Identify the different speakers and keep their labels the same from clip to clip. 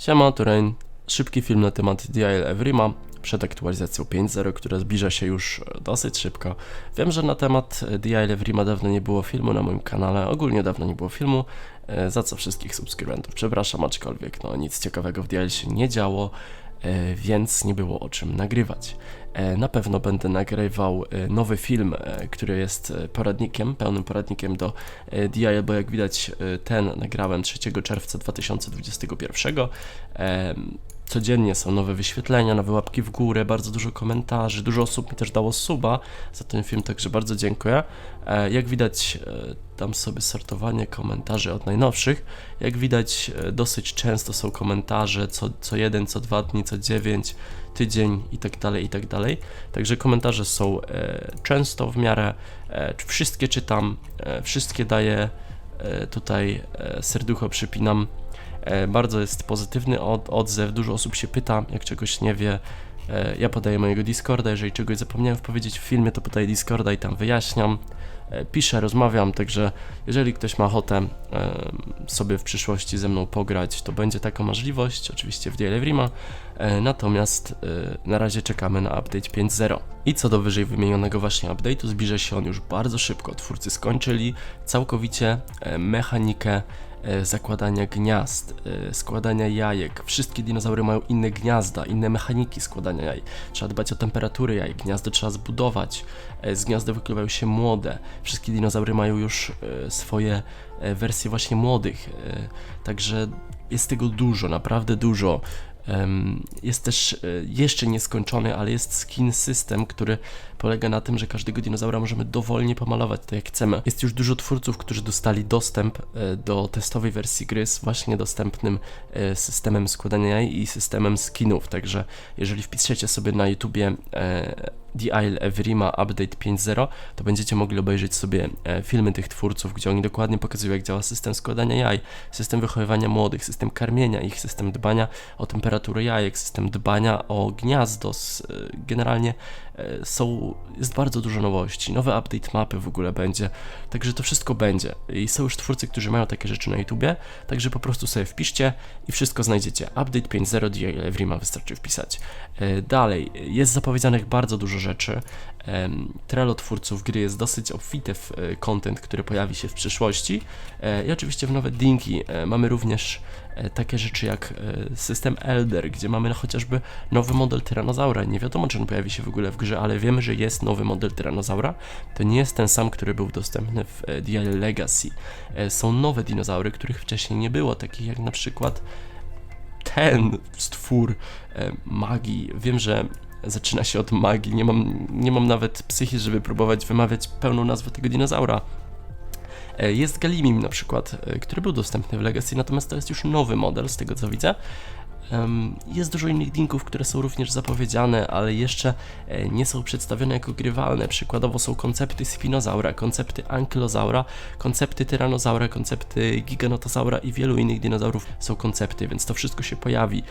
Speaker 1: Siema, Turain. Szybki film na temat DIL Evrima przed aktualizacją 5.0, która zbliża się już dosyć szybko. Wiem, że na temat DIL Evrima dawno nie było filmu na moim kanale, ogólnie dawno nie było filmu, e, za co wszystkich subskrybentów przepraszam, aczkolwiek no nic ciekawego w DIL się nie działo, więc nie było o czym nagrywać. E, Na pewno będę nagrywał e, nowy film, e, który jest e, poradnikiem, pełnym poradnikiem do e, DIY, bo jak widać e, ten nagrałem 3 czerwca 2021. Codziennie są nowe wyświetlenia, nowe łapki w górę, bardzo dużo komentarzy, dużo osób mi też dało suba za ten film, także bardzo dziękuję. E, Jak widać, e, dam sobie sortowanie komentarzy od najnowszych. Jak widać, e, dosyć często są komentarze co, co jeden, co dwa dni, co dziewięć, tydzień i tak dalej, i tak dalej. Także komentarze są często w miarę, wszystkie czytam, wszystkie daję tutaj serducho przypinam. E, bardzo jest pozytywny od, odzew, dużo osób się pyta, jak czegoś nie wie. E, ja podaję mojego Discorda, jeżeli czegoś zapomniałem powiedzieć w filmie, to podaję Discorda i tam wyjaśniam. E, piszę, rozmawiam, także jeżeli ktoś ma ochotę sobie w przyszłości ze mną pograć, to będzie taka możliwość, oczywiście w Dielevrima, e, natomiast na razie czekamy na update 5.0. I co do wyżej wymienionego właśnie update'u, zbliża się on już bardzo szybko. Twórcy skończyli całkowicie mechanikę zakładania gniazd, e, składania jajek. Wszystkie dinozaury mają inne gniazda, inne mechaniki składania jaj. Trzeba dbać o temperaturę jaj, gniazdo trzeba zbudować, e, z gniazda wykluwają się młode. Wszystkie dinozaury mają już e, swoje e, wersje właśnie młodych, e, także jest tego dużo, naprawdę dużo. Jest też e, jeszcze nieskończony, ale jest skin system, który polega na tym, że każdego dinozaura możemy dowolnie pomalować tak jak chcemy. Jest już dużo twórców, którzy dostali dostęp e, do testowej wersji gry z właśnie dostępnym e, systemem składania i systemem skinów, także jeżeli wpiszecie sobie na YouTubie The Isle Evrima Update 5.0, to będziecie mogli obejrzeć sobie filmy tych twórców, gdzie oni dokładnie pokazują, jak działa system składania jaj, system wychowywania młodych, system karmienia ich, system dbania o temperaturę jajek, system dbania o gniazdo. e, Generalnie e, są, jest bardzo dużo nowości. Nowy update mapy w ogóle będzie, także to wszystko będzie. I są już twórcy, którzy mają takie rzeczy na YouTubie, także po prostu sobie wpiszcie i wszystko znajdziecie. Update 5.0 The Isle Evrima wystarczy wpisać. E, Dalej, jest zapowiedzianych bardzo dużo rzeczy. Trello twórców gry jest dosyć obfite w content, który pojawi się w przyszłości. I oczywiście w nowe dinki mamy również takie rzeczy jak e, system Elder, gdzie mamy chociażby nowy model tyranozaura. Nie wiadomo, czy on pojawi się w ogóle w grze, ale wiemy, że jest nowy model tyranozaura. To nie jest ten sam, który był dostępny w e, DL Legacy. E, Są nowe dinozaury, których wcześniej nie było, takich jak na przykład ten stwór e, magii. Wiem, że zaczyna się od magii. Nie mam, nie mam nawet psychi, żeby próbować wymawiać pełną nazwę tego dinozaura. E, Jest Galimim na przykład, e, który był dostępny w Legacy, natomiast to jest już nowy model, z tego co widzę. Jest dużo innych dinków, które są również zapowiedziane, ale jeszcze e, nie są przedstawione jako grywalne. Przykładowo są koncepty Spinozaura, koncepty Ankylozaura, koncepty Tyrannozaura, koncepty Giganotosaura i wielu innych dinozaurów są koncepty, więc to wszystko się pojawi.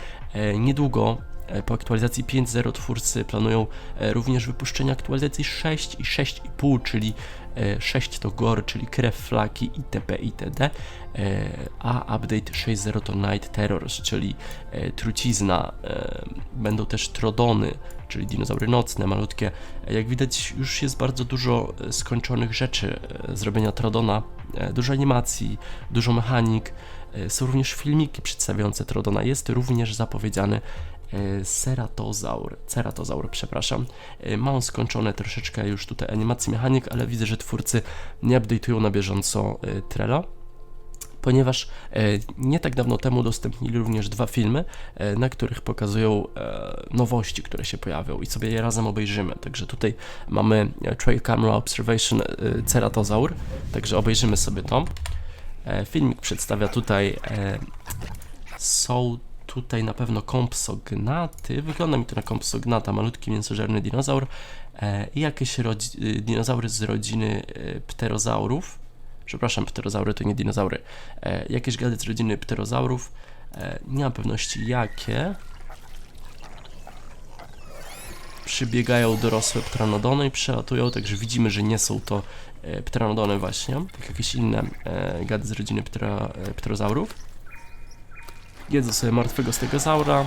Speaker 1: Niedługo po aktualizacji 5.0 twórcy planują e, również wypuszczenie aktualizacji 6 i 6,5, czyli e, 6 to gore, czyli krew flaki itp. itd. E, A update 6.0 to Night Terrors, czyli e, trucizna. E, Będą też trodony, czyli dinozaury nocne, malutkie. E, Jak widać, już jest bardzo dużo e, skończonych rzeczy e, zrobienia Trodona, e, dużo animacji, dużo mechanik. E, Są również filmiki przedstawiające Trodona. Jest również zapowiedziany e, Ceratozaur, Ceratozaur, przepraszam. E, Ma on skończone troszeczkę już tutaj animacji mechanik, ale widzę, że twórcy nie update'ują na bieżąco e, Trello ponieważ e, nie tak dawno temu udostępnili również dwa filmy, e, na których pokazują e, nowości, które się pojawią i sobie je razem obejrzymy. Także tutaj mamy e, Trail Camera Observation e, Ceratozaur, także obejrzymy sobie to. E, filmik przedstawia tutaj e, są tutaj na pewno kompsognaty, wygląda mi to na kompsognata, malutki mięsożerny dinozaur e, i jakieś y, dinozaury z rodziny e, pterozaurów, przepraszam, pterozaury to nie dinozaury, e, jakieś gady z rodziny pterozaurów, nie mam pewności jakie. Przybiegają dorosłe pteranodony i przelatują, także widzimy, że nie są to pteranodony właśnie, tak jakieś inne gady z rodziny ptera, pterozaurów. Jedzą sobie martwego stegozaura.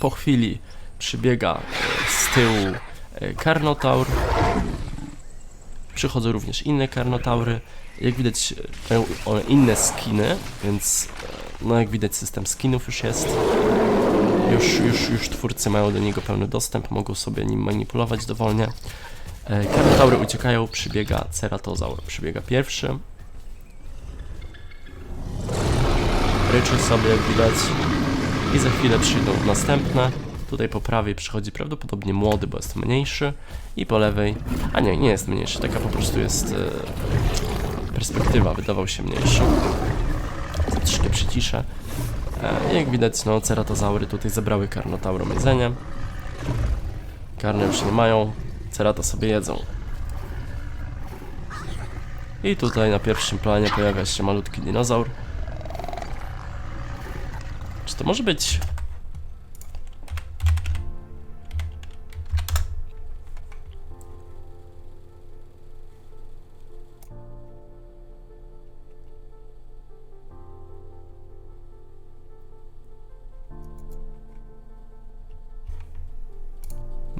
Speaker 1: Po chwili przybiega e, z tyłu e, karnotaur. Przychodzą również inne karnotaury. Jak widać, mają one inne skiny, więc e, no jak widać system skinów już jest. Już, już, już twórcy mają do niego pełny dostęp, mogą sobie nim manipulować dowolnie. Karnotaury uciekają, przybiega ceratozaur. Przybiega pierwszy. Ryczy sobie, jak widać. I za chwilę przyjdą następne. Tutaj po prawej przychodzi prawdopodobnie młody, bo jest mniejszy. I po lewej... A nie, nie jest mniejszy, taka po prostu jest... E, perspektywa, wydawał się mniejszy. Troszkę przyciszę. E, jak widać, no, ceratozaury tutaj zebrały karnotaurom jedzenie. Karny już nie mają, cerata sobie jedzą. I tutaj na pierwszym planie pojawia się malutki dinozaur. Czy to może być...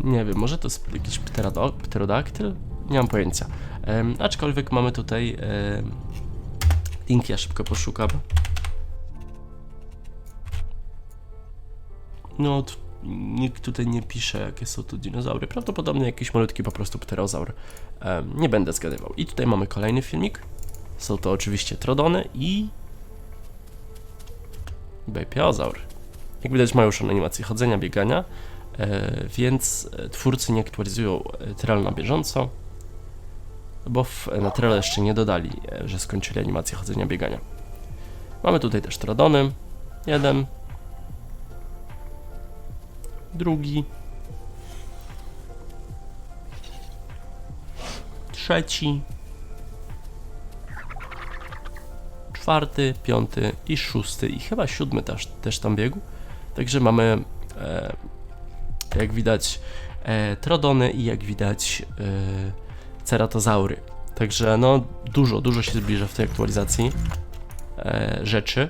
Speaker 1: Nie wiem, może to jest jakiś pterodaktyl? Nie mam pojęcia. Em, aczkolwiek mamy tutaj em, linki, ja szybko poszukam. No, nikt tutaj nie pisze, jakie są tu dinozaury. Prawdopodobnie jakiś malutki po prostu pterozaur. Em, nie będę zgadywał. I tutaj mamy kolejny filmik. Są to oczywiście trodony i... Bejpiozaur. Jak widać mają już animację chodzenia, biegania. E, więc e, twórcy nie aktualizują e, Trell na bieżąco, bo w, na Trell jeszcze nie dodali, e, że skończyli animację chodzenia, biegania. Mamy tutaj też Tradony, jeden, drugi, trzeci, czwarty, piąty i szósty i chyba siódmy też, też tam biegł. Także mamy e, jak widać e, trodony i jak widać e, ceratozaury. Także no dużo, dużo się zbliża w tej aktualizacji e, rzeczy.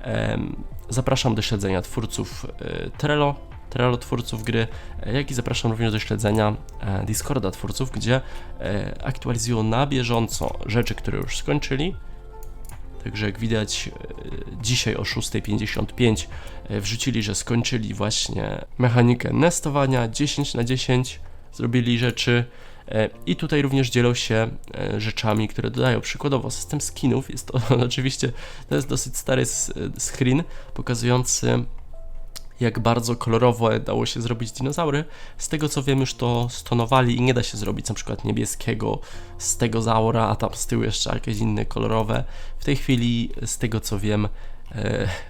Speaker 1: Em, zapraszam do śledzenia twórców e, Trello, Trello twórców gry, e, jak i zapraszam również do śledzenia e, Discorda twórców, gdzie e, aktualizują na bieżąco rzeczy, które już skończyli. Także jak widać, dzisiaj o 6.55 e, wrzucili, że skończyli właśnie mechanikę nestowania 10 na 10 zrobili rzeczy i tutaj również dzielą się rzeczami, które dodają. Przykładowo system skinów jest to oczywiście to jest dosyć stary screen pokazujący jak bardzo kolorowo dało się zrobić dinozaury. Z tego co wiem już to stonowali i nie da się zrobić na przykład niebieskiego z tego zaura, a tam z tyłu jeszcze jakieś inne kolorowe. W tej chwili z tego co wiem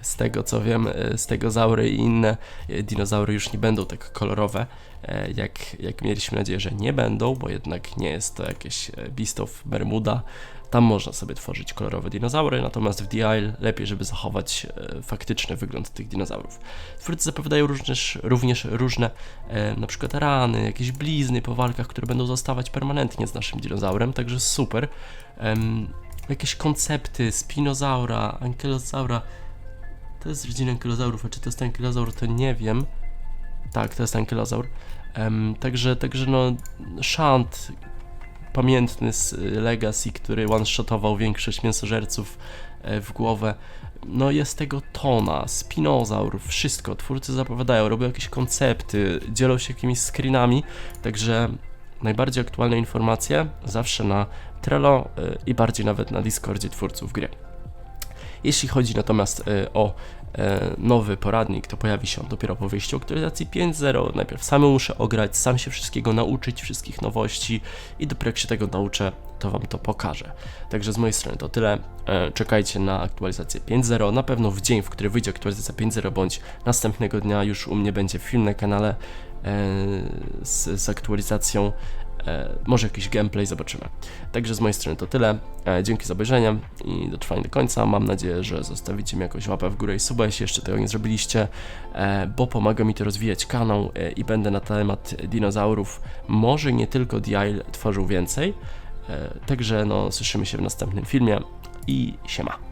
Speaker 1: z tego co wiem, e, z tego zaury i inne e, dinozaury już nie będą tak kolorowe, e, jak, jak mieliśmy nadzieję, że nie będą, bo jednak nie jest to jakieś e, Beast of Bermuda. Tam można sobie tworzyć kolorowe dinozaury, natomiast w DI lepiej, żeby zachować e, faktyczny wygląd tych dinozaurów. Twórcy zapowiadają również, również różne e, na przykład rany, jakieś blizny po walkach, które będą zostawać permanentnie z naszym dinozaurem, także super. Em, jakieś koncepty spinozaura, ankylozaura. To jest rodzina ankylozaurów, a czy to jest ankylozaur, to nie wiem. Tak, to jest ankylozaur. Em, także, także no, Shant, pamiętny z y, Legacy, który one-shotował większość mięsożerców e, w głowę. No jest tego tona, spinozaur, wszystko. Twórcy zapowiadają, robią jakieś koncepty, dzielą się jakimiś screenami, także najbardziej aktualne informacje zawsze na Trello y, i bardziej nawet na Discordzie twórców gry. Jeśli chodzi natomiast y, o nowy poradnik, to pojawi się on dopiero po wyjściu aktualizacji 5.0. Najpierw sam muszę ograć, sam się wszystkiego nauczyć, wszystkich nowości i dopiero jak się tego nauczę, to Wam to pokażę. Także z mojej strony to tyle. E, Czekajcie na aktualizację 5.0. Na pewno w dzień, w który wyjdzie aktualizacja 5.0 bądź następnego dnia już u mnie będzie film na kanale e, z, z aktualizacją. E, może jakiś gameplay, zobaczymy. Także z mojej strony to tyle. E, dzięki za obejrzenie i dotrwanie do końca. Mam nadzieję, że zostawicie mi jakąś łapę w górę i suba, jeśli jeszcze tego nie zrobiliście, e, bo pomaga mi to rozwijać kanał i będę na temat dinozaurów, może nie tylko DI tworzył więcej. Także no, słyszymy się w następnym filmie i siema.